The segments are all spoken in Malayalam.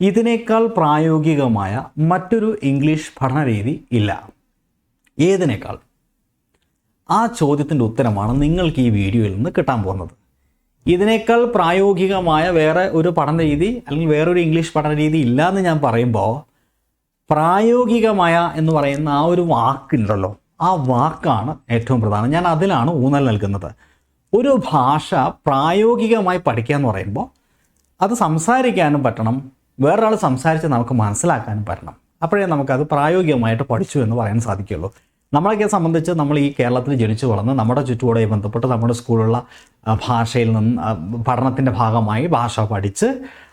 ഇതിനേക്കാൾ പ്രായോഗികമായ മറ്റൊരു ഇംഗ്ലീഷ് പഠന രീതി ഇല്ല. ഏതിനേക്കാൾ? ആ ചോദ്യത്തിന്റെ ഉത്തരമാണ് നിങ്ങൾക്ക് ഈ വീഡിയോയിൽ നിന്ന് കിട്ടാൻ പോകുന്നത്. ഇതിനേക്കാൾ പ്രായോഗികമായ വേറെ ഒരു പഠന രീതി അല്ലെങ്കിൽ വേറൊരു ഇംഗ്ലീഷ് പഠന രീതി ഇല്ല എന്ന് ഞാൻ പറയുമ്പോൾ പ്രായോഗികമായ എന്ന് പറയുന്ന ആ ഒരു വാക്കുണ്ടല്ലോ. ആ വാക്കാണ് ഏറ്റവും പ്രധാനം. ഞാൻ അതിലാണ് ഊന്നൽ നൽകുന്നത്. ഒരു ഭാഷ പ്രായോഗികമായി പഠിക്കുക എന്ന് പറയുമ്പോൾ അത് സംസാരിക്കാനും പറ്റണം വേറൊരാൾ സംസാരിച്ച് നമുക്ക് മനസ്സിലാക്കാനും പറ്റണം അപ്പോഴേ നമുക്കത് പ്രായോഗികമായിട്ട് പഠിച്ചു എന്ന് പറയാൻ സാധിക്കുള്ളൂ നമ്മളൊക്കെ സംബന്ധിച്ച് നമ്മൾ ഈ കേരളത്തിൽ ജനിച്ചു വളർന്ന് നമ്മുടെ ചുറ്റുപാടുമായി ബന്ധപ്പെട്ട് നമ്മുടെ സ്കൂളുള്ള ഭാഷയിൽ നിന്ന് പഠനത്തിന്റെ ഭാഗമായി ഭാഷ പഠിച്ച്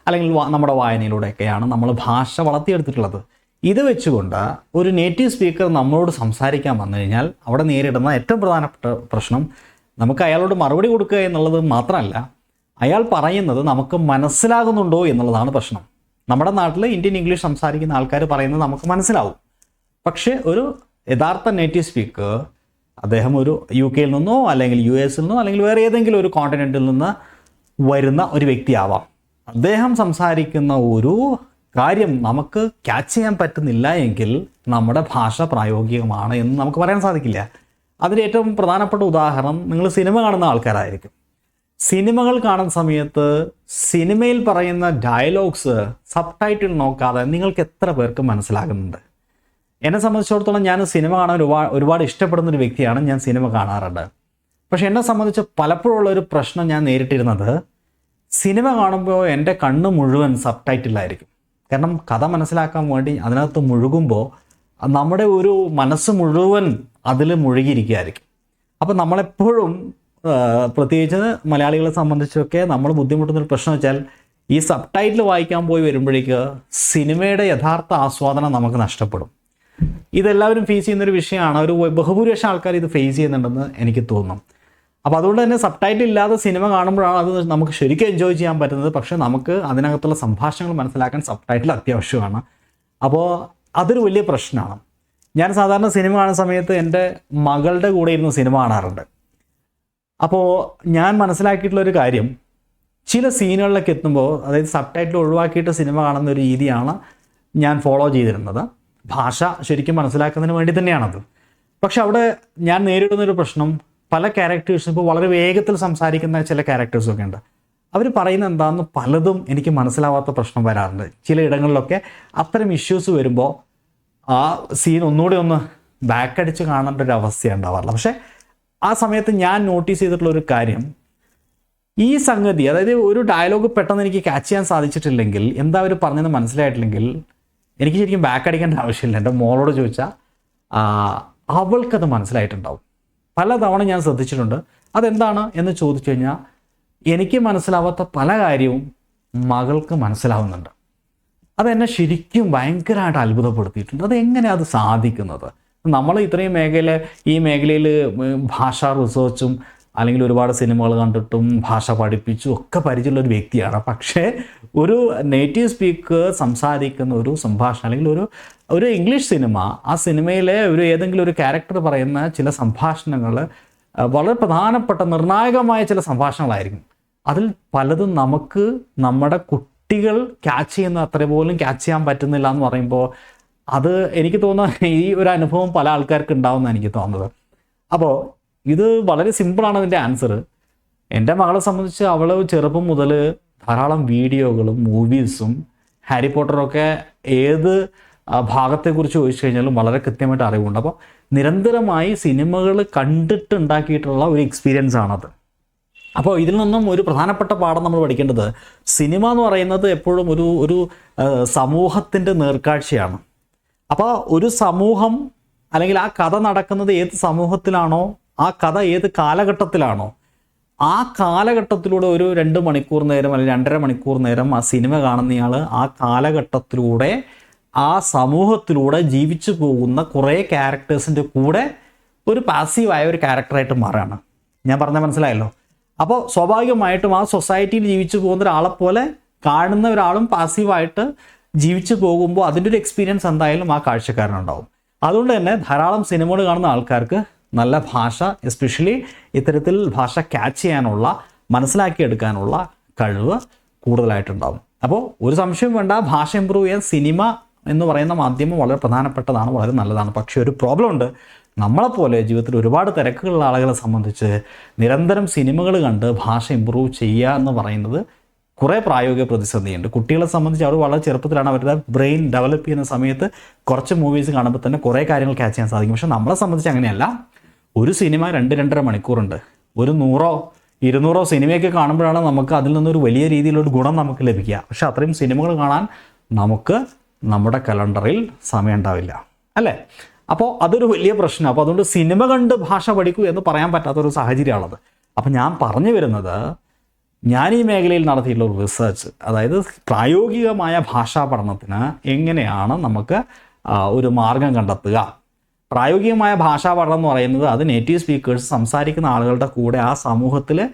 അല്ലെങ്കിൽ നമ്മുടെ വായനയിലൂടെയൊക്കെയാണ് നമ്മൾ ഭാഷ വളർത്തിയെടുത്തിട്ടുള്ളത്. ഇത് വെച്ചുകൊണ്ട് ഒരു നേറ്റീവ് സ്പീക്കർ നമ്മളോട് സംസാരിക്കാൻ വന്നു കഴിഞ്ഞാൽ അവിടെ നേരിടുന്ന ഏറ്റവും പ്രധാനപ്പെട്ട പ്രശ്നം നമുക്ക് അയാളോട് മറുപടി കൊടുക്കുക എന്നുള്ളത് മാത്രമല്ല അയാൾ പറയുന്നത് നമുക്ക് മനസ്സിലാകുന്നുണ്ടോ എന്നുള്ളതാണ് പ്രശ്നം. നമ്മുടെ നാട്ടിൽ ഇന്ത്യൻ ഇംഗ്ലീഷ് സംസാരിക്കുന്ന ആൾക്കാർ പറയുന്നത് നമുക്ക് മനസ്സിലാവും. പക്ഷേ ഒരു യഥാർത്ഥ നേറ്റീവ് സ്പീക്കർ അദ്ദേഹം ഒരു യു കെയിൽ നിന്നോ അല്ലെങ്കിൽ യു എസിൽ നിന്നോ അല്ലെങ്കിൽ വേറെ ഏതെങ്കിലും ഒരു കോണ്ടിനെന്റിൽ നിന്ന് വരുന്ന ഒരു വ്യക്തിയാവാം. അദ്ദേഹം സംസാരിക്കുന്ന ഒരു കാര്യം നമുക്ക് ക്യാച്ച് ചെയ്യാൻ പറ്റുന്നില്ല എങ്കിൽ നമ്മുടെ ഭാഷ പ്രായോഗികമാണ് എന്ന് നമുക്ക് പറയാൻ സാധിക്കില്ല. അതിന് ഏറ്റവും പ്രധാനപ്പെട്ട ഉദാഹരണം നിങ്ങൾ സിനിമ കാണുന്ന ആൾക്കാരായിരിക്കും. സിനിമകൾ കാണുന്ന സമയത്ത് സിനിമയിൽ പറയുന്ന ഡയലോഗ്സ് സബ് ടൈറ്റിൽ നോക്കാതെ നിങ്ങൾക്ക് എത്ര പേർക്ക് മനസ്സിലാകുന്നുണ്ട്? എന്നെ സംബന്ധിച്ചിടത്തോളം ഞാൻ സിനിമ കാണാൻ ഒരുപാട് ഒരുപാട് ഇഷ്ടപ്പെടുന്ന ഒരു വ്യക്തിയാണ് ഞാൻ സിനിമ കാണാറുണ്ട്. പക്ഷെ എന്നെ സംബന്ധിച്ച് പലപ്പോഴുള്ള ഒരു പ്രശ്നം ഞാൻ നേരിട്ടിരുന്നത് സിനിമ കാണുമ്പോൾ എന്റെ കണ്ണ് മുഴുവൻ സബ് ടൈറ്റിലായിരിക്കും കാരണം കഥ മനസ്സിലാക്കാൻ വേണ്ടി അതിനകത്ത് മുഴുകുമ്പോൾ നമ്മുടെ ഒരു മനസ്സ് മുഴുവൻ അതിൽ മുഴുകിയിരിക്കുകയായിരിക്കും. അപ്പോൾ നമ്മളെപ്പോഴും പ്രത്യേകിച്ച് മലയാളികളെ സംബന്ധിച്ചൊക്കെ നമ്മൾ ബുദ്ധിമുട്ടുന്ന ഒരു പ്രശ്നം വെച്ചാൽ ഈ സബ് ടൈറ്റിൽ വായിക്കാൻ പോയി വരുമ്പോഴേക്ക് സിനിമയുടെ യഥാർത്ഥ ആസ്വാദനം നമുക്ക് നഷ്ടപ്പെടും. ഇതെല്ലാവരും ഫേസ് ചെയ്യുന്നൊരു വിഷയമാണ്. ഒരു ബഹുഭൂരിപക്ഷം ആൾക്കാർ ഇത് ഫേസ് ചെയ്യുന്നുണ്ടെന്ന് എനിക്ക് തോന്നും. അപ്പോൾ അതുകൊണ്ട് തന്നെ സബ് ടൈറ്റിൽ ഇല്ലാതെ സിനിമ കാണുമ്പോഴാണ് അത് നമുക്ക് ശരിക്കും എൻജോയ് ചെയ്യാൻ പറ്റുന്നത്. പക്ഷേ നമുക്ക് അതിനകത്തുള്ള സംഭാഷണങ്ങൾ മനസ്സിലാക്കാൻ സബ് ടൈറ്റിൽ അത്യാവശ്യമാണ്. അപ്പോൾ അതൊരു വലിയ പ്രശ്നമാണ്. ഞാൻ സാധാരണ സിനിമ കാണുന്ന സമയത്ത് എന്റെ മകളുടെ കൂടെ ഇരുന്ന് സിനിമ കാണാറുണ്ട്. അപ്പോൾ ഞാൻ മനസ്സിലാക്കിയിട്ടുള്ള ഒരു കാര്യം ചില സീനുകളിലൊക്കെ എത്തുമ്പോൾ അതായത് സബ് ടൈറ്റിൽ ഒഴിവാക്കിയിട്ട് സിനിമ കാണുന്ന ഒരു രീതിയാണ് ഞാൻ ഫോളോ ചെയ്തിരുന്നത്. ഭാഷ ശരിക്കും മനസ്സിലാക്കുന്നതിന് വേണ്ടി തന്നെയാണത്. പക്ഷെ അവിടെ ഞാൻ നേരിടുന്ന ഒരു പ്രശ്നം പല ക്യാരക്ടേഴ്സും ഇപ്പോൾ വളരെ വേഗത്തിൽ സംസാരിക്കുന്ന ചില ക്യാരക്ടേഴ്സൊക്കെ ഉണ്ട്. അവർ പറയുന്ന എന്താണെന്ന് പലതും എനിക്ക് മനസ്സിലാവാത്ത പ്രശ്നം വരാറുണ്ട്. ചില ഇടങ്ങളിലൊക്കെ അത്തരം ഇഷ്യൂസ് വരുമ്പോൾ ആ സീൻ ഒന്നുകൂടി ഒന്ന് ബാക്ക് അടിച്ച് കാണേണ്ട ഒരു അവസ്ഥയാണ് ഉണ്ടാവാറില്ല പക്ഷേ ആ സമയത്ത് ഞാൻ നോട്ടീസ് ചെയ്തിട്ടുള്ള ഒരു കാര്യം. ഈ സംഗതി അതായത് ഒരു ഡയലോഗ് പെട്ടെന്ന് എനിക്ക് ക്യാച്ച് ചെയ്യാൻ സാധിച്ചിട്ടില്ലെങ്കിൽ എന്താ അവർ പറഞ്ഞത് മനസ്സിലായിട്ടില്ലെങ്കിൽ എനിക്ക് ശരിക്കും ബാക്ക് അടിക്കേണ്ട ആവശ്യമില്ല. എന്റെ മോളോട് ചോദിച്ചാൽ അവൾക്കത് മനസ്സിലായിട്ടുണ്ടാവും. പലതവണ ഞാൻ ശ്രദ്ധിച്ചിട്ടുണ്ട്. അതെന്താണ്? എന്ന് ചോദിച്ചു കഴിഞ്ഞാൽ എനിക്ക് മനസ്സിലാവാത്ത പല കാര്യവും മകൾക്ക് മനസ്സിലാവുന്നുണ്ട്. അതെന്നെ ശരിക്കും ഭയങ്കരമായിട്ട് അത്ഭുതപ്പെടുത്തിയിട്ടുണ്ട്. അതെങ്ങനെയാണ് അത് സാധിക്കുന്നത്? നമ്മൾ ഇത്രയും മേഖല ഈ മേഖലയിൽ ഭാഷാ റിസർച്ചും അല്ലെങ്കിൽ ഒരുപാട് സിനിമകൾ കണ്ടിട്ടും ഭാഷ പഠിപ്പിച്ചും ഒക്കെ പരിചയമുള്ള ഒരു വ്യക്തിയാണ്. പക്ഷേ ഒരു നേറ്റീവ് സ്പീക്കർ സംസാരിക്കുന്ന ഒരു സംഭാഷണം അല്ലെങ്കിൽ ഒരു ഒരു ഇംഗ്ലീഷ് സിനിമ ആ സിനിമയിലെ ഒരു ഏതെങ്കിലും ഒരു ക്യാരക്ടർ പറയുന്ന ചില സംഭാഷണങ്ങൾ വളരെ പ്രധാനപ്പെട്ട നിർണായകമായ ചില സംഭാഷണങ്ങളായിരിക്കും. അതിൽ പലതും നമുക്ക് നമ്മുടെ കുട്ടികൾ ക്യാച്ച് ചെയ്യുന്ന അത്ര പോലും ക്യാച്ച് ചെയ്യാൻ പറ്റുന്നില്ല എന്ന് പറയുമ്പോൾ അത് എനിക്ക് തോന്നുന്ന ഈ ഒരു അനുഭവം പല ആൾക്കാർക്ക് ഉണ്ടാവുമെന്നാണ് എനിക്ക് തോന്നുന്നത്. അപ്പോൾ ഇത് വളരെ സിമ്പിളാണ് അതിന്റെ ആൻസർ. എന്റെ മകളെ സംബന്ധിച്ച് അവൾ ചെറുപ്പം മുതൽ ധാരാളം വീഡിയോകളും മൂവീസും ഹാരി പോട്ടറൊക്കെ ഏത് ഭാഗത്തെക്കുറിച്ച് ചോദിച്ചു കഴിഞ്ഞാലും വളരെ കൃത്യമായിട്ട് അറിവുണ്ട്. അപ്പോൾ നിരന്തരമായി സിനിമകൾ കണ്ടിട്ടുണ്ടാക്കിയിട്ടുള്ള ഒരു എക്സ്പീരിയൻസ് ആണത്. അപ്പോൾ ഇതിൽ നിന്നും ഒരു പ്രധാനപ്പെട്ട പാഠം നമ്മൾ പഠിക്കേണ്ടത് സിനിമ എന്ന് പറയുന്നത് എപ്പോഴും ഒരു ഒരു സമൂഹത്തിന്റെ നേർക്കാഴ്ചയാണ്. അപ്പോൾ ഒരു സമൂഹം അല്ലെങ്കിൽ ആ കഥ നടക്കുന്നത് ഏത് സമൂഹത്തിലാണോ ആ കഥ ഏത് കാലഘട്ടത്തിലാണോ ആ കാലഘട്ടത്തിലൂടെ ഒരു രണ്ട് മണിക്കൂർ നേരം അല്ലെങ്കിൽ രണ്ടര മണിക്കൂർ നേരം ആ സിനിമ കാണുന്നയാൾ ആ കാലഘട്ടത്തിലൂടെ ആ സമൂഹത്തിലൂടെ ജീവിച്ചു പോകുന്ന കുറേ ക്യാരക്ടേഴ്സിന്റെ കൂടെ ഒരു പാസീവായ ഒരു ക്യാരക്ടറായിട്ട് മാറുകയാണ് ഞാൻ പറഞ്ഞ മനസ്സിലായല്ലോ? അപ്പോൾ സ്വാഭാവികമായിട്ടും ആ സൊസൈറ്റിയിൽ ജീവിച്ചു പോകുന്ന ഒരാളെപ്പോലെ പോലെ കാണുന്ന ഒരാളും പാസീവായിട്ട് ജീവിച്ചു പോകുമ്പോൾ അതിന്റെ ഒരു എക്സ്പീരിയൻസ് എന്തായാലും ആ കാഴ്ചക്കാരനുണ്ടാവും. അതുകൊണ്ട് തന്നെ ധാരാളം സിനിമകൾ കാണുന്ന ആൾക്കാർക്ക് നല്ല ഭാഷ എസ്പെഷ്യലി ഇത്തരത്തിൽ ഭാഷ ക്യാച്ച് ചെയ്യാനുള്ള മനസ്സിലാക്കിയെടുക്കാനുള്ള കഴിവ് കൂടുതലായിട്ടുണ്ടാവും. അപ്പോൾ ഒരു സംശയം വേണ്ട ഭാഷ ഇമ്പ്രൂവ് ചെയ്യാൻ സിനിമ എന്ന് പറയുന്ന മാധ്യമം വളരെ പ്രധാനപ്പെട്ടതാണ് വളരെ നല്ലതാണ്. പക്ഷേ ഒരു പ്രോബ്ലം ഉണ്ട്. നമ്മളെപ്പോലെ ജീവിതത്തിൽ ഒരുപാട് തിരക്കുകളുള്ള ആളുകളെ സംബന്ധിച്ച് നിരന്തരം സിനിമകൾ കണ്ട് ഭാഷ ഇമ്പ്രൂവ് ചെയ്യുക എന്ന് പറയുന്നത് കുറേ പ്രായോഗിക പ്രതിസന്ധിയുണ്ട്. കുട്ടികളെ സംബന്ധിച്ച് അവർ വളരെ ചെറുപ്പത്തിലാണ് അവരുടെ ബ്രെയിൻ ഡെവലപ്പ് ചെയ്യുന്ന സമയത്ത് കുറച്ച് മൂവീസ് കാണുമ്പോൾ തന്നെ കുറേ കാര്യങ്ങൾ ക്യാച്ച് ചെയ്യാൻ സാധിക്കും. പക്ഷെ നമ്മളെ സംബന്ധിച്ച് അങ്ങനെയല്ല. ഒരു സിനിമ രണ്ട് രണ്ടര മണിക്കൂറുണ്ട്. ഒരു നൂറോ ഇരുന്നൂറോ സിനിമയൊക്കെ കാണുമ്പോഴാണ് നമുക്ക് അതിൽ നിന്നൊരു വലിയ രീതിയിലൊരു ഗുണം നമുക്ക് ലഭിക്കുക. പക്ഷെ അത്രയും സിനിമകൾ കാണാൻ നമുക്ക് നമ്മുടെ കലണ്ടറിൽ സമയം ഉണ്ടാവില്ല. അല്ലേ? അപ്പോൾ അതൊരു വലിയ പ്രശ്നം. അപ്പോൾ അതുകൊണ്ട് സിനിമ കണ്ട് ഭാഷ പഠിക്കൂ എന്ന് പറയാൻ പറ്റാത്തൊരു സാഹചര്യമാണത്. അപ്പം ഞാൻ പറഞ്ഞു വരുന്നത് ഞാൻ ഈ മേഖലയിൽ നടത്തിയിട്ടുള്ള ഒരു റിസർച്ച് അതായത് പ്രായോഗികമായ ഭാഷാ പഠനത്തിന് എങ്ങനെയാണ് നമുക്ക് ഒരു മാർഗം കണ്ടെത്തുക? പ്രായോഗികമായ ഭാഷാ പഠനം എന്ന് പറയുന്നത് അത് നേറ്റീവ് സ്പീക്കേഴ്സ് സംസാരിക്കുന്ന ആളുകളുടെ കൂടെ ആ സമൂഹത്തിൽ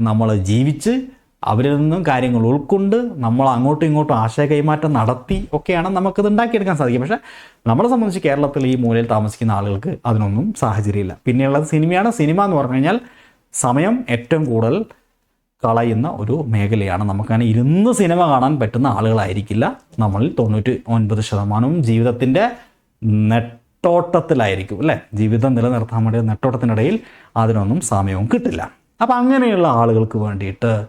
നമ്മൾ ജീവിച്ച് അവരിൽ നിന്നും കാര്യങ്ങൾ ഉൾക്കൊണ്ട് നമ്മൾ അങ്ങോട്ടും ഇങ്ങോട്ടും ആശയ കൈമാറ്റം നടത്തി ഒക്കെയാണ് നമുക്കത് ഉണ്ടാക്കിയെടുക്കാൻ സാധിക്കും പക്ഷേ നമ്മളെ സംബന്ധിച്ച് കേരളത്തിൽ ഈ മൂലയിൽ താമസിക്കുന്ന ആളുകൾക്ക് അതിനൊന്നും സാഹചര്യമില്ല. പിന്നെയുള്ളത് സിനിമയാണ്. സിനിമ എന്ന് പറഞ്ഞു കഴിഞ്ഞാൽ സമയം ഏറ്റവും കൂടുതൽ കളയുന്ന ഒരു മേഖലയാണ്. നമുക്കങ്ങനെ ഇരുന്ന് സിനിമ കാണാൻ പറ്റുന്ന ആളുകളായിരിക്കില്ല. നമ്മളിൽ തൊണ്ണൂറ്റി ഒൻപത് ശതമാനവും ജീവിതത്തിന്റെ നെട്ടോട്ടത്തിലായിരിക്കും അല്ലേ? ജീവിതം നിലനിർത്താൻ വേണ്ടി നെട്ടോട്ടത്തിനിടയിൽ അതിനൊന്നും സമയവും കിട്ടില്ല. അപ്പം അങ്ങനെയുള്ള ആളുകൾക്ക് വേണ്ടിയിട്ട്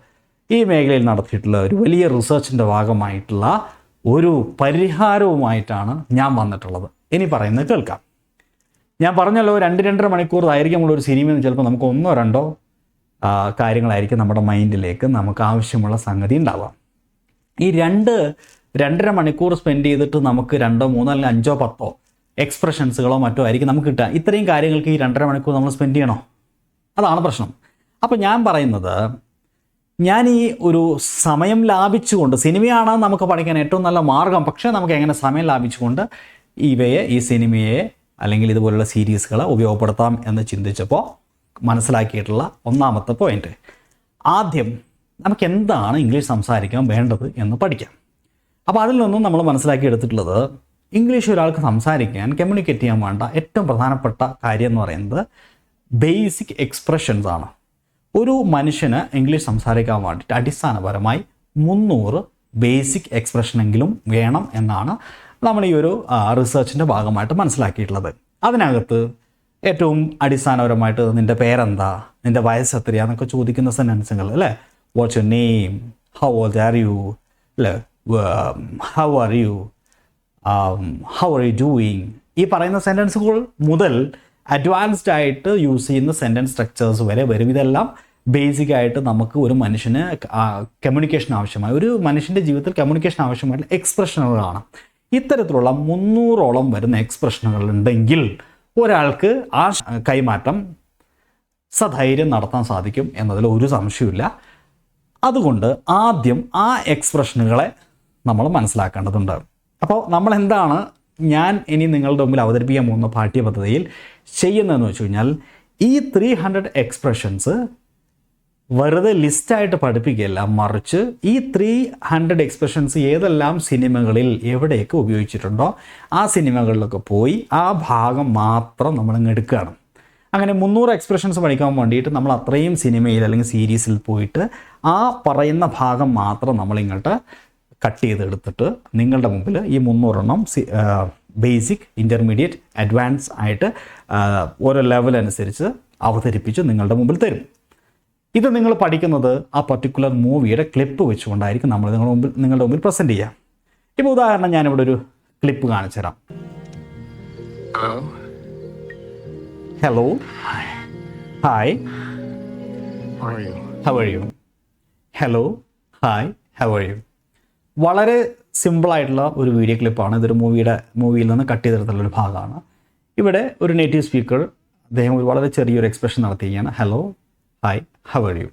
ഈ മേഖലയിൽ നടത്തിയിട്ടുള്ള ഒരു വലിയ റിസർച്ചിന്റെ ഭാഗമായിട്ടുള്ള ഒരു പരിഹാരവുമായിട്ടാണ് ഞാൻ വന്നിട്ടുള്ളത്. ഇനി പറയുന്നത് കേൾക്കാം. ഞാൻ പറഞ്ഞല്ലോ രണ്ട് രണ്ടര മണിക്കൂർ ദൈർഘ്യമുള്ള ഒരു സിനിമ എന്ന് ചിലപ്പോൾ നമുക്ക് ഒന്നോ രണ്ടോ കാര്യങ്ങളായിരിക്കും നമ്മുടെ മൈൻഡിലേക്ക് നമുക്ക് ആവശ്യമുള്ള സംഗതി ഉണ്ടാവാം. ഈ രണ്ട് രണ്ടര മണിക്കൂർ സ്പെൻഡ് ചെയ്തിട്ട് നമുക്ക് രണ്ടോ മൂന്നോ അല്ലെങ്കിൽ അഞ്ചോ പത്തോ എക്സ്പ്രഷൻസുകളോ മറ്റോ ആയിരിക്കും നമുക്ക് കിട്ടുക. ഇത്രയും കാര്യങ്ങൾക്ക് ഈ രണ്ടര മണിക്കൂർ നമ്മൾ സ്പെൻഡ് ചെയ്യണോ? അതാണ് പ്രശ്നം. അപ്പോൾ ഞാൻ പറയുന്നത് ഞാൻ ഈ ഒരു സമയം ലാഭിച്ചുകൊണ്ട് സിനിമയാണ് നമുക്ക് പഠിക്കാൻ ഏറ്റവും നല്ല മാർഗം പക്ഷേ നമുക്ക് എങ്ങനെ സമയം ലാഭിച്ചുകൊണ്ട് ഇവയെ ഈ സിനിമയെ അല്ലെങ്കിൽ ഇതുപോലുള്ള സീരീസുകളെ ഉപയോഗപ്പെടുത്താം എന്ന് ചിന്തിച്ചപ്പോൾ മനസ്സിലാക്കിയിട്ടുള്ള ഒന്നാമത്തെ പോയിന്റ് ആദ്യം നമുക്ക് എന്താണ് ഇംഗ്ലീഷ് സംസാരിക്കാൻ വേണ്ടത് എന്ന് പഠിക്കാം. അപ്പോൾ അതിൽ നിന്നും നമ്മൾ മനസ്സിലാക്കി എടുത്തിട്ടുള്ളത് ഇംഗ്ലീഷ് ഒരാൾക്ക് സംസാരിക്കാൻ കമ്മ്യൂണിക്കേറ്റ് ചെയ്യാൻ വേണ്ട ഏറ്റവും പ്രധാനപ്പെട്ട കാര്യം എന്ന് പറയുന്നത് ബേസിക് എക്സ്പ്രഷൻസ് ആണ്. ഒരു മനുഷ്യന് ഇംഗ്ലീഷ് സംസാരിക്കാൻ വേണ്ടിയിട്ട് അടിസ്ഥാനപരമായി മുന്നൂറ് ബേസിക് എക്സ്പ്രഷനെങ്കിലും വേണം എന്നാണ് നമ്മൾ ഈ ഒരു റിസർച്ചിന്റെ ഭാഗമായിട്ട് മനസ്സിലാക്കിയിട്ടുള്ളത്. അതിനകത്ത് ഏറ്റവും അടിസ്ഥാനപരമായിട്ട് നിന്റെ പേരെന്താ? നിന്റെ വയസ്സ് എത്രയാന്നൊക്കെ ചോദിക്കുന്ന സെന്റൻസുകൾ അല്ലേ? What's your name how old are you അല്ലേ? How are you how are you doing ഈ പറയുന്ന സെന്റൻസുകൾ മുതൽ അഡ്വാൻസ്ഡ് ആയിട്ട് യൂസ് ചെയ്യുന്ന സെന്റൻസ് സ്ട്രക്ചേഴ്സ് വരെ വരും. ഇതെല്ലാം ബേസിക് ആയിട്ട് നമുക്ക് ഒരു മനുഷ്യന് കമ്മ്യൂണിക്കേഷൻ ആവശ്യമായ ഒരു മനുഷ്യന്റെ ജീവിതത്തിൽ കമ്മ്യൂണിക്കേഷൻ ആവശ്യമായിട്ടുള്ള എക്സ്പ്രഷനുകളാണ് ഇത്തരത്തിലുള്ള മുന്നൂറോളം വരുന്ന എക്സ്പ്രഷനുകൾ ഉണ്ടെങ്കിൽ ഒരാൾക്ക് ആ കൈമാറ്റം സധൈര്യം നടത്താൻ സാധിക്കും എന്നതിൽ ഒരു സംശയമില്ല അതുകൊണ്ട് ആദ്യം ആ എക്സ്പ്രഷനുകളെ നമ്മൾ മനസ്സിലാക്കേണ്ടതുണ്ട്. അപ്പോൾ നമ്മൾ എന്താണ് ഞാൻ ഇനി നിങ്ങളുടെ മുമ്പിൽ അവതരിപ്പിക്കാൻ പോകുന്ന പാഠ്യപദ്ധതിയിൽ ചെയ്യുന്നതെന്ന് വെച്ച് കഴിഞ്ഞാൽ ഈ ത്രീ ഹൺഡ്രഡ് എക്സ്പ്രഷൻസ് വെറുതെ ലിസ്റ്റായിട്ട് പഠിപ്പിക്കുകയല്ല മറിച്ച് ഈ ത്രീ ഹൺഡ്രഡ് എക്സ്പ്രഷൻസ് ഏതെല്ലാം സിനിമകളിൽ എവിടെയൊക്കെ ഉപയോഗിച്ചിട്ടുണ്ടോ ആ സിനിമകളിലൊക്കെ പോയി ആ ഭാഗം മാത്രം നമ്മളിങ്ങ് എടുക്കുകയാണ്. അങ്ങനെ മുന്നൂറ് എക്സ്പ്രഷൻസ് പഠിക്കാൻ വേണ്ടിയിട്ട് നമ്മൾ അത്രയും സിനിമയിൽ അല്ലെങ്കിൽ സീരീസിൽ പോയിട്ട് ആ പറയുന്ന ഭാഗം മാത്രം നമ്മളിങ്ങോട്ട് കട്ട് ചെയ്തെടുത്തിട്ട് നിങ്ങളുടെ മുമ്പിൽ ഈ മുന്നൂറെണ്ണം ബേസിക് ഇന്റർമീഡിയറ്റ് അഡ്വാൻസ് ആയിട്ട് ഓരോ ലെവൽ അനുസരിച്ച് അവതരിപ്പിച്ച് നിങ്ങളുടെ മുമ്പിൽ തരും. ഇത് നിങ്ങൾ പഠിക്കുന്നത് ആ പർട്ടിക്കുലർ മൂവിയുടെ ക്ലിപ്പ് വെച്ചുകൊണ്ടായിരിക്കും നമ്മൾ നിങ്ങളുടെ മുമ്പിൽ നിങ്ങളുടെ മുമ്പിൽ പ്രസന്റ് ചെയ്യാം. ഇപ്പോൾ ഉദാഹരണം ഞാനിവിടെ ഒരു ക്ലിപ്പ് കാണിച്ചു തരാം? Hello hi How how are you hello hi how are you വളരെ സിമ്പിളായിട്ടുള്ള ഒരു വീഡിയോ ക്ലിപ്പാണ് ഇതൊരു മൂവിയുടെ മൂവിയിൽ നിന്ന് കട്ട് ചെയ്തെടുത്തുള്ള ഒരു ഭാഗമാണ്. ഇവിടെ ഒരു നേറ്റീവ് സ്പീക്കർ അദ്ദേഹം ഒരു വളരെ ചെറിയൊരു എക്സ്പ്രഷൻ നടത്തിയാണ് ഹലോ ഹായ് ഹവ് യു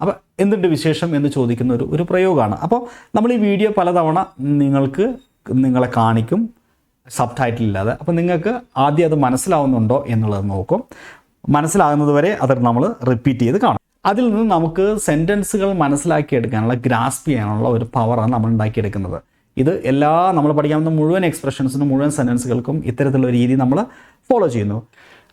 അപ്പോൾ എന്തുണ്ട് വിശേഷം എന്ന് ചോദിക്കുന്ന ഒരു ഒരു പ്രയോഗമാണ്. അപ്പോൾ നമ്മൾ ഈ വീഡിയോ പലതവണ നിങ്ങൾക്ക് നിങ്ങളെ കാണിക്കും സബ് ടൈറ്റിൽ ഇല്ലാതെ. അപ്പോൾ നിങ്ങൾക്ക് ആദ്യം അത് മനസ്സിലാവുന്നുണ്ടോ എന്നുള്ളത് നോക്കും. മനസ്സിലാകുന്നത് വരെ അത് നമ്മൾ റിപ്പീറ്റ് ചെയ്ത് കാണും. അതിൽ നിന്ന് നമുക്ക് സെന്റൻസുകൾ മനസ്സിലാക്കിയെടുക്കാനുള്ള ഗ്രാസ്പ് ചെയ്യാനുള്ള ഒരു പവറാണ് നമ്മൾ ഉണ്ടാക്കിയെടുക്കുന്നത്. ഇത് എല്ലാ നമ്മൾ പഠിക്കാവുന്ന മുഴുവൻ എക്സ്പ്രഷൻസിനും മുഴുവൻ സെന്റൻസുകൾക്കും ഇത്തരത്തിലുള്ള രീതി നമ്മൾ ഫോളോ ചെയ്യുന്നു.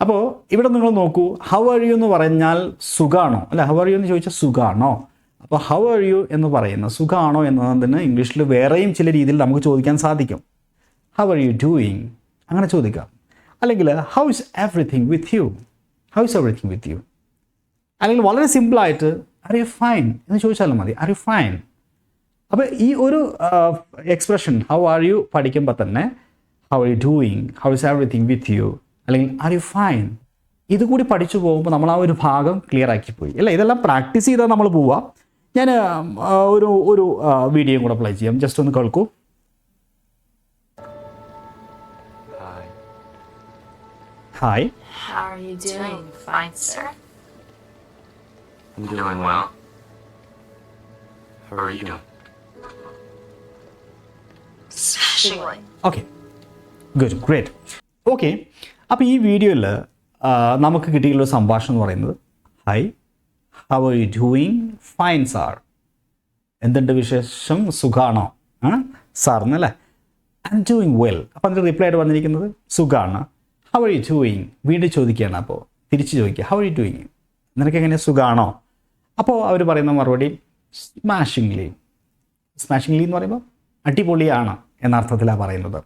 അപ്പോൾ ഇവിടെ നിങ്ങൾ നോക്കൂ ഹൗ ആർ യു എന്ന് പറഞ്ഞാൽ സുഖാണോ? അല്ല ഹൗ ആർ യു എന്ന് ചോദിച്ചാൽ സുഖാണോ? അപ്പോൾ ഹൗ ആർ യു എന്ന് പറയുന്ന സുഖമാണോ എന്നതിന് ഇംഗ്ലീഷിൽ വേറെയും ചില രീതിയിൽ നമുക്ക് ചോദിക്കാൻ സാധിക്കും. ഹൗ ആർ യു ഡൂയിങ് അങ്ങനെ ചോദിക്കാം. അല്ലെങ്കിൽ how is everything with you how is everything with you അല്ലെങ്കിൽ വളരെ സിമ്പിളായിട്ട് ആർ യു ഫൈൻ എന്ന് ചോദിച്ചാലും മതി ആർ യു ഫൈൻ അപ്പോൾ ഈ ഒരു എക്സ്പ്രഷൻ ഹൗ ആർ യു പഠിക്കുമ്പോൾ തന്നെ how are you doing how is everything with you അല്ലെങ്കിൽ ആർ യു ഫൈൻ ഇതുകൂടി പഠിച്ചു പോകുമ്പോൾ നമ്മൾ ആ ഒരു ഭാഗം ക്ലിയർ ആക്കി പോയി. അല്ല? ഇതെല്ലാം പ്രാക്ടീസ് ചെയ്താൽ നമ്മൾ പോവാം. ഞാൻ ഒരു ഒരു വീഡിയോയും കൂടെ പ്ലേ ചെയ്യാം. ജസ്റ്റ് ഒന്ന് കേൾക്കൂ. Hi. Hi How are you doing, fine sir? I'm doing well. How are you doing? Smashingly. Okay good great okay അപ്പോൾ ഈ വീഡിയോയിൽ നമുക്ക് കിട്ടിയിട്ടുള്ള സംഭാഷണം എന്ന് പറയുന്നത് hi how are you doing fine sir എന്തുണ്ട് വിശേഷം? സുഖാണോ? ആ സാർ എന്നല്ലേ ഐ എം ഡൂയിങ് വെൽ അപ്പോൾ അതിന്റെ റിപ്ലൈ ആയിട്ട് വന്നിരിക്കുന്നത് സുഖാണ്. ഹൗ ആർ യു ഡൂയിങ് വീണ്ടും ചോദിക്കുകയാണ് അപ്പോൾ തിരിച്ച് ചോദിക്കുക ഹൗ ആർ യു ഡൂയിങ് നിനക്ക് എങ്ങനെ സുഖാണോ? അപ്പോൾ അവർ പറയുന്ന മറുപടി സ്മാഷിംഗ്ലി സ്മാഷിംഗ്ലി എന്ന് പറയുമ്പോൾ അടിപൊളിയാണ് എന്നർത്ഥത്തിലാണ് പറയുന്നത്.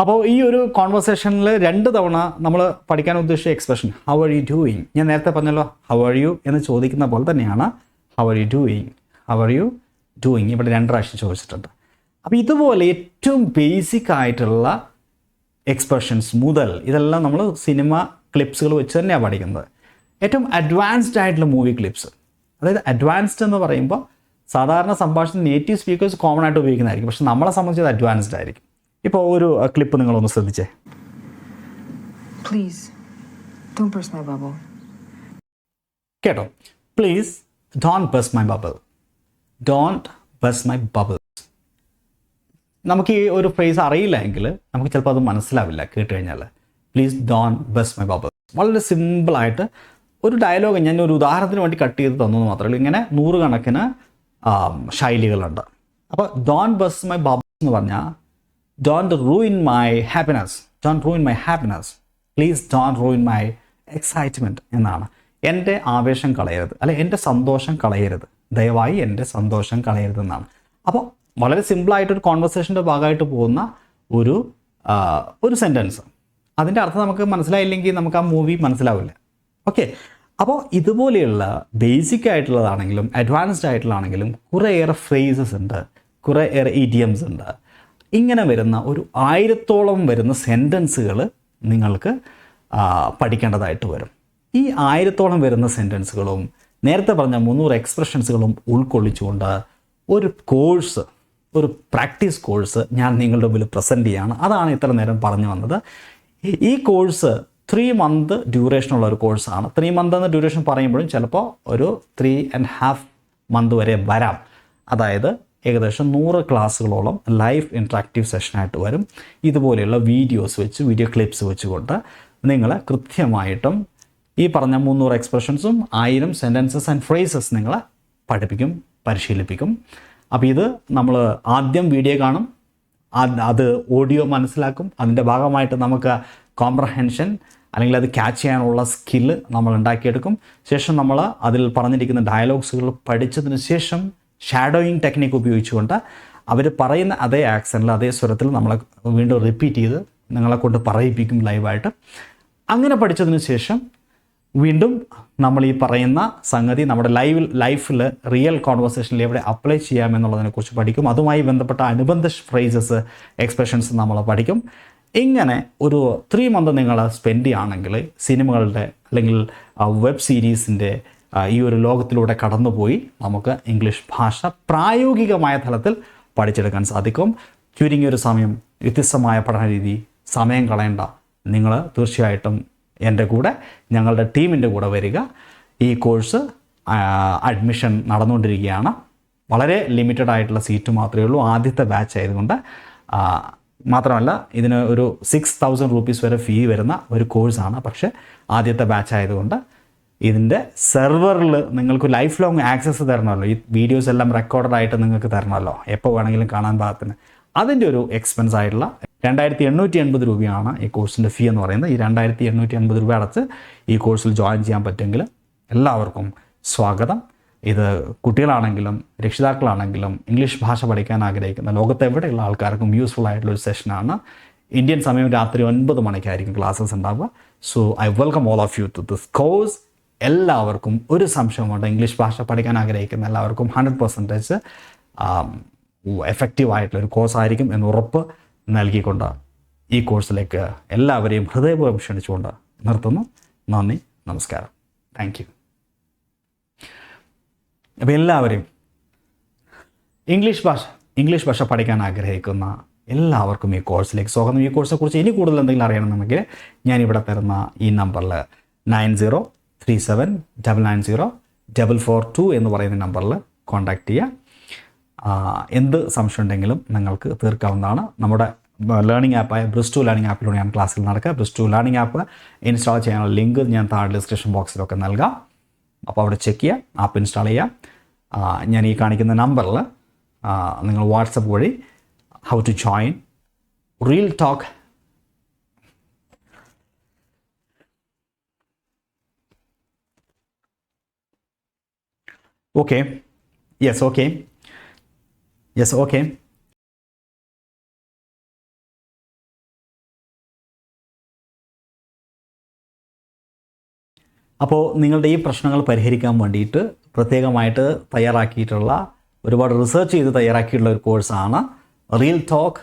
അപ്പോൾ ഈ ഒരു കോൺവെർസേഷനിൽ രണ്ട് തവണ നമ്മൾ പഠിക്കാൻ ഉദ്ദേശിച്ച expression how are you doing ഞാൻ നേരത്തെ പറഞ്ഞല്ലോ ഹൗ ആർ യു എന്ന് ചോദിക്കുന്ന പോലെ തന്നെയാണ് how are you doing how are you doing ഇവിടെ രണ്ട് പ്രാവശ്യം ചോദിച്ചിട്ടുണ്ട്. അപ്പോൾ ഇതുപോലെ ഏറ്റവും ബേസിക് ആയിട്ടുള്ള എക്സ്പ്രഷൻസ് മുതൽ ഇതെല്ലാം നമ്മൾ സിനിമ ക്ലിപ്സുകൾ വെച്ച് തന്നെയാണ് പഠിക്കുന്നത്. ഏറ്റവും അഡ്വാൻസ്ഡ് ആയിട്ടുള്ള മൂവി ക്ലിപ്സ് അതായത് അഡ്വാൻസ്ഡ് എന്ന് പറയുമ്പോൾ സാധാരണ സംഭാഷണം നേറ്റീവ് സ്പീക്കേഴ്സ് കോമൺ ആയിട്ട് ഉപയോഗിക്കുന്നതായിരിക്കും. പക്ഷെ നമ്മളെ സംബന്ധിച്ച് അത് അഡ്വാൻസ്ഡ് ആയിരിക്കും. ഇപ്പോൾ ഒരു ക്ലിപ്പ് നിങ്ങളൊന്ന് ശ്രദ്ധിച്ചേ. പ്ലീസ്. കേട്ടോ. Please don't burst my bubble don't burst my bubble നമുക്ക് ഈ ഒരു ഫ്രേസ് അറിയില്ല എങ്കിൽ നമുക്ക് ചിലപ്പോൾ അത് മനസ്സിലാവില്ല കേട്ട് കഴിഞ്ഞാൽ please don't burst my bubble വളരെ സിമ്പിളായിട്ട് ഒരു ഡയലോഗ് ഞാൻ ഒരു ഉദാഹരണത്തിന് വേണ്ടി കട്ട് ചെയ്ത് തന്നു എന്ന് മാത്രമേ ഉള്ളൂ. ഇങ്ങനെ നൂറുകണക്കിന് ശൈലികളുണ്ട്. അപ്പോൾ ഡോൺ ബസ് മൈ ബബിൾ എന്ന് പറഞ്ഞാൽ don't ruin my happiness. Don't ruin my happiness. Please don't ruin my excitement എന്നാണ്. എന്റെ ആവേശം കളയരുത്. അല്ലെ എന്റെ സന്തോഷം കളയരുത്. ദയവായി എന്റെ സന്തോഷം കളയരുത് എന്നാണ്. അപ്പോൾ വളരെ സിമ്പിളായിട്ടൊരു കോൺവെർസേഷന്റെ ഭാഗമായിട്ട് പോകുന്ന ഒരു ഒരു സെന്റൻസ് അതിന്റെ അർത്ഥം നമുക്ക് മനസ്സിലായില്ലെങ്കിൽ നമുക്ക് ആ മൂവി മനസ്സിലാവില്ല. ഓക്കെ അപ്പോൾ ഇതുപോലെയുള്ള ബേസിക് ആയിട്ടുള്ളതാണെങ്കിലും അഡ്വാൻസ്ഡ് ആയിട്ടുള്ളതാണെങ്കിലും കുറേയേറെ ഫ്രേസസ് ഉണ്ട്. കുറേയേറെ ഇഡിയംസ് ഉണ്ട്. ഇങ്ങനെ വരുന്ന ഒരു ആയിരത്തോളം വരുന്ന സെന്റൻസുകൾ നിങ്ങൾക്ക് പഠിക്കേണ്ടതായിട്ട് വരും. ഈ ആയിരത്തോളം വരുന്ന സെന്റൻസുകളും നേരത്തെ പറഞ്ഞ മുന്നൂറ് എക്സ്പ്രഷൻസുകളും ഉൾക്കൊള്ളിച്ചുകൊണ്ട് ഒരു കോഴ്സ് ഒരു പ്രാക്ടീസ് കോഴ്സ് ഞാൻ നിങ്ങളുടെ മുമ്പിൽ പ്രസന്റ് ചെയ്യാണ്. അതാണ് ഇത്ര നേരം പറഞ്ഞു വന്നത്. ഈ കോഴ്സ് ത്രീ മന്ത് ഡ്യൂറേഷനുള്ള ഒരു കോഴ്സാണ് ത്രീ മന്ത് എന്ന ഡ്യൂറേഷൻ പറയുമ്പോഴും ചിലപ്പോൾ ഒരു ത്രീ ആൻഡ് ഹാഫ് മന്ത് വരെ വരാം. അതായത് ഏകദേശം നൂറ് ക്ലാസ്സുകളോളം ലൈവ് ഇൻട്രാക്റ്റീവ് സെഷനായിട്ട് വരും. ഇതുപോലെയുള്ള വീഡിയോസ് വെച്ച് വീഡിയോ ക്ലിപ്സ് വെച്ചുകൊണ്ട് നിങ്ങൾ കൃത്യമായിട്ടും ഈ പറഞ്ഞ മുന്നൂറ് എക്സ്പ്രഷൻസും ആയിരം സെന്റൻസസ് ആൻഡ് ഫ്രേസസ് നിങ്ങൾ പഠിപ്പിക്കും പരിശീലിപ്പിക്കും. അപ്പോൾ ഇത് നമ്മൾ ആദ്യം വീഡിയോ കാണും. അത് ഓഡിയോ മനസ്സിലാക്കും. അതിന്റെ ഭാഗമായിട്ട് നമുക്ക് കോംപ്രഹെൻഷൻ അല്ലെങ്കിൽ അത് ക്യാച്ച് ചെയ്യാനുള്ള സ്കില്ല് നമ്മൾ ഉണ്ടാക്കിയെടുക്കും. ശേഷം നമ്മൾ അതിൽ പറഞ്ഞിരിക്കുന്ന ഡയലോഗ്സുകൾ പഠിച്ചതിന് ശേഷം ഷാഡോയിങ് ടെക്നിക്ക് ഉപയോഗിച്ചുകൊണ്ട് അവർ പറയുന്ന അതേ ആക്സനിൽ അതേ സ്വരത്തിൽ നമ്മളെ വീണ്ടും റിപ്പീറ്റ് ചെയ്ത് നിങ്ങളെ കൊണ്ട് പറയിപ്പിക്കും ലൈവായിട്ട് അങ്ങനെ പഠിച്ചതിന് ശേഷം വീണ്ടും നമ്മൾ ഈ പറയുന്ന സംഗതി നമ്മുടെ ലൈവിൽ ലൈഫിൽ റിയൽ കോൺവെർസേഷനിൽ എവിടെ അപ്ലൈ ചെയ്യാമെന്നുള്ളതിനെക്കുറിച്ച് പഠിക്കും. അതുമായി ബന്ധപ്പെട്ട അനുബന്ധ ഫ്രേസസ് എക്സ്പ്രഷൻസ് നമ്മൾ പഠിക്കും. ഇങ്ങനെ ഒരു ത്രീ മന്ത് നിങ്ങൾ സ്പെൻഡ് ചെയ്യുകയാണെങ്കിൽ സിനിമകളുടെ അല്ലെങ്കിൽ വെബ് സീരീസിന്റെ ഈ ഒരു ലോകത്തിലൂടെ കടന്നുപോയി നമുക്ക് ഇംഗ്ലീഷ് ഭാഷ പ്രായോഗികമായ തലത്തിൽ പഠിച്ചെടുക്കാൻ സാധിക്കും. ചുരുങ്ങിയ ഒരു സമയം വ്യത്യസ്തമായ പഠന രീതി സമയം കളയണ്ട. നിങ്ങൾ തീർച്ചയായിട്ടും എന്റെ കൂടെ ഞങ്ങളുടെ ടീമിന്റെ കൂടെ വരിക. ഈ കോഴ്സ് അഡ്മിഷൻ നടന്നുകൊണ്ടിരിക്കുകയാണ്. വളരെ ലിമിറ്റഡ് ആയിട്ടുള്ള സീറ്റ് മാത്രമേ ഉള്ളൂ. ആദ്യത്തെ ബാച്ച് ആയതുകൊണ്ട് മാത്രമല്ല ഇതിന് ഒരു സിക്സ് തൗസൻഡ് റുപ്പീസ് വരെ ഫീ വരുന്ന ഒരു കോഴ്സാണ്. പക്ഷേ ആദ്യത്തെ ബാച്ച് ആയതുകൊണ്ട് ഇതിന്റെ സെർവറിൽ നിങ്ങൾക്ക് ലൈഫ് ലോങ് ആക്സസ് തരണമല്ലോ. ഈ വീഡിയോസ് എല്ലാം റെക്കോർഡഡ് ആയിട്ട് നിങ്ങൾക്ക് തരണമല്ലോ. എപ്പോൾ വേണമെങ്കിലും കാണാൻ പാകത്തിന്. അതിന്റെ ഒരു എക്സ്പെൻസ് ആയിട്ടുള്ള രണ്ടായിരത്തി എണ്ണൂറ്റി എൺപത് രൂപയാണ് ഈ കോഴ്സിന്റെ ഫീ എന്ന് പറയുന്നത്. ഈ രണ്ടായിരത്തി എണ്ണൂറ്റി എൺപത് രൂപ അടച്ച് ഈ കോഴ്സിൽ ജോയിൻ ചെയ്യാൻ പറ്റുമെങ്കിൽ എല്ലാവർക്കും സ്വാഗതം. ഇത് കുട്ടികളാണെങ്കിലും രക്ഷിതാക്കളാണെങ്കിലും ഇംഗ്ലീഷ് ഭാഷ പഠിക്കാൻ ആഗ്രഹിക്കുന്ന ലോകത്തെവിടെയുള്ള ആൾക്കാർക്കും യൂസ്ഫുൾ ആയിട്ടുള്ള ഒരു സെഷനാണ് ഇന്ത്യൻ സമയം രാത്രി ഒൻപത് മണിക്കായിരിക്കും ക്ലാസ്സസ് ഉണ്ടാവുക. So I welcome all of you to this course എല്ലാവർക്കും ഒരു സംശയം സംശയമുണ്ട് ഇംഗ്ലീഷ് ഭാഷ പഠിക്കാൻ ആഗ്രഹിക്കുന്ന എല്ലാവർക്കും ഹൺഡ്രഡ് പെർസെന്റേജ് എഫക്റ്റീവ് ആയിട്ടുള്ള ഒരു കോഴ്സ് ആയിരിക്കും എന്ന് ഉറപ്പ് നൽകിക്കൊണ്ട് ഈ കോഴ്സിലേക്ക് എല്ലാവരെയും ഹൃദയപൂർവം ക്ഷണിച്ചുകൊണ്ട് നിർത്തുന്നു. നന്ദി നമസ്കാരം. താങ്ക് യു അപ്പോൾ എല്ലാവരെയും ഇംഗ്ലീഷ് ഭാഷ ഇംഗ്ലീഷ് ഭാഷ പഠിക്കാൻ ആഗ്രഹിക്കുന്ന എല്ലാവർക്കും ഈ കോഴ്സിലേക്ക് സ്വാഗതം. ഈ കോഴ്സിനെക്കുറിച്ച് ഇനി കൂടുതൽ എന്തെങ്കിലും അറിയണമെന്നുണ്ടെങ്കിൽ ഞാൻ ഇവിടെ തരുന്ന ഈ നമ്പറിൽ nine zero three seven double nine zero double four two എന്ന് പറയുന്ന നമ്പറിൽ കോൺടാക്റ്റ് ചെയ്യുക എന്ത് സംശയം ഉണ്ടെങ്കിലും നിങ്ങൾക്ക് തീർക്കാവുന്നതാണ്. നമ്മുടെ ലേണിംഗ് ആപ്പായ ബ്രിസ്റ്റു ലേണിംഗ് ആപ്പിലൂടെയാണ് ക്ലാസ്സിൽ നടക്കുക. ബ്രിസ്റ്റു ലേണിംഗ് ആപ്പ് ഇൻസ്റ്റാൾ ചെയ്യാനുള്ള ലിങ്ക് ഞാൻ താഴെ ഡിസ്ക്രിപ്ഷൻ ബോക്സിലൊക്കെ നൽകാം. അപ്പോൾ അവിടെ ചെക്ക് ചെയ്യുക ആപ്പ് ഇൻസ്റ്റാൾ ചെയ്യുക ഞാൻ ഈ കാണിക്കുന്ന നമ്പറിൽ നിങ്ങൾ വാട്സപ്പ് വഴി how to join real talk okay yes okay yes okay അപ്പോൾ നിങ്ങളുടെ ഈ പ്രശ്നങ്ങൾ പരിഹരിക്കാൻ വേണ്ടിയിട്ട് പ്രത്യേകമായിട്ട് തയ്യാറാക്കിയിട്ടുള്ള ഒരുപാട് റിസർച്ച് ചെയ്ത് തയ്യാറാക്കിയിട്ടുള്ള ഒരു കോഴ്സാണ് റിയൽ ടോക്ക്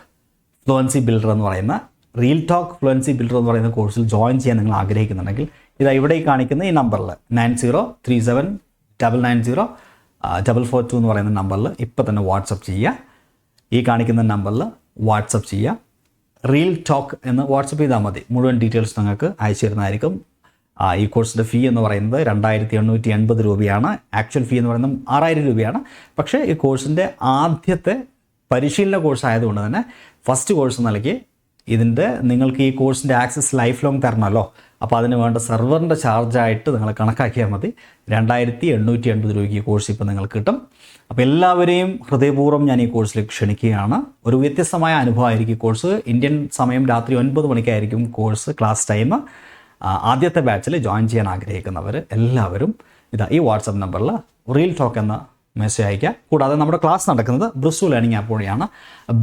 ഫ്ലുവൻസി ബിൽഡർ എന്ന് പറയുന്ന റിയൽ ടോക്ക് ഫ്ലുവൻസി ബിൽഡർ എന്ന് പറയുന്ന കോഴ്സിൽ ജോയിൻ ചെയ്യാൻ നിങ്ങൾ ആഗ്രഹിക്കുന്നുണ്ടെങ്കിൽ ഇതാ ഇവിടെ കാണിക്കുന്ന ഈ നമ്പറിൽ nine zero three seven double nine zero double four two എന്ന് പറയുന്ന നമ്പറിൽ ഇപ്പോൾ തന്നെ വാട്സപ്പ് ചെയ്യുക ഈ കാണിക്കുന്ന നമ്പറിൽ വാട്സപ്പ് ചെയ്യുക റിയൽ ടോക്ക് എന്ന് വാട്സപ്പ് ചെയ്താൽ മതി. മുഴുവൻ ഡീറ്റെയിൽസ് നിങ്ങൾക്ക് അയച്ചു തരുന്നതായിരിക്കും. ഈ കോഴ്സിന്റെ ഫീ എന്ന് പറയുന്നത് രണ്ടായിരത്തി എണ്ണൂറ്റി എൺപത് രൂപയാണ്. ആക്ച്വൽ ഫീ എന്ന് പറയുന്നത് ആറായിരം രൂപയാണ്. പക്ഷേ ഈ കോഴ്സിന്റെ ആദ്യത്തെ പരിശീലന കോഴ്സ് ആയതുകൊണ്ട് തന്നെ ഫസ്റ്റ് കോഴ്സ് നൽകി ഇതിന്റെ നിങ്ങൾക്ക് ഈ കോഴ്സിന്റെ ആക്സസ് ലൈഫ് ലോങ് തരണമല്ലോ. അപ്പോൾ അതിന് വേണ്ട സെർവറിന്റെ ചാർജായിട്ട് നിങ്ങൾ കണക്കാക്കിയാൽ മതി. രണ്ടായിരത്തി എണ്ണൂറ്റി എൺപത് രൂപയ്ക്ക് കോഴ്സ് ഇപ്പോൾ നിങ്ങൾക്ക് കിട്ടും. അപ്പോൾ എല്ലാവരെയും ഹൃദയപൂർവം ഞാൻ ഈ കോഴ്സിലേക്ക് ക്ഷണിക്കുകയാണ്. ഒരു വ്യത്യസ്തമായ അനുഭവമായിരിക്കും കോഴ്സ്. ഇന്ത്യൻ സമയം രാത്രി ഒൻപത് മണിക്കായിരിക്കും കോഴ്സ് ക്ലാസ് ടൈം. ആദ്യത്തെ ബാച്ചിൽ ജോയിൻ ചെയ്യാൻ ആഗ്രഹിക്കുന്നവർ എല്ലാവരും ഇതാ ഈ വാട്സപ്പ് നമ്പറിൽ റിയൽ ടോക്ക് എന്ന മെസ്സേജ് അയക്കുക കൂടാതെ നമ്മുടെ ക്ലാസ് നടക്കുന്നത് ബ്രിസ്റ്റു ലേണിംഗ് ആപ്പ് വഴിയാണ്.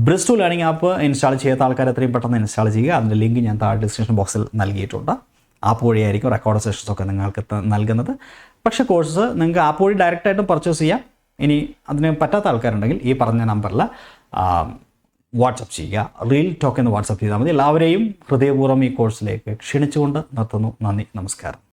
ബ്രിസ്റ്റു ലേണിംഗ് ആപ്പ് ഇൻസ്റ്റാൾ ചെയ്യാത്ത ആൾക്കാർ എത്രയും പെട്ടെന്ന് ഇൻസ്റ്റാൾ ചെയ്യുക. അതിന്റെ ലിങ്ക് ഞാൻ താഴെ ഡിസ്ക്രിപ്ഷൻ ബോക്സിൽ നൽകിയിട്ടുണ്ട്. ആപ്പ് വഴിയായിരിക്കും റെക്കോർഡ് സെഷൻസൊക്കെ നിങ്ങൾക്ക് നൽകുന്നത്. പക്ഷേ കോഴ്സ് നിങ്ങൾക്ക് ആപ്പ് വഴി ഡയറക്റ്റായിട്ടും പർച്ചേസ് ചെയ്യാം. ഇനി അതിന് പറ്റാത്ത ആൾക്കാരുണ്ടെങ്കിൽ ഈ പറഞ്ഞ നമ്പറിൽ വാട്സപ്പ് ചെയ്യുക. റീൽ ടോക്ക് എന്ന് വാട്സപ്പ് ചെയ്താൽ മതി. എല്ലാവരെയും ഹൃദയപൂർവം ഈ കോഴ്സിലേക്ക് ക്ഷണിച്ചുകൊണ്ട് നിർത്തുന്നു. നന്ദി. നമസ്കാരം.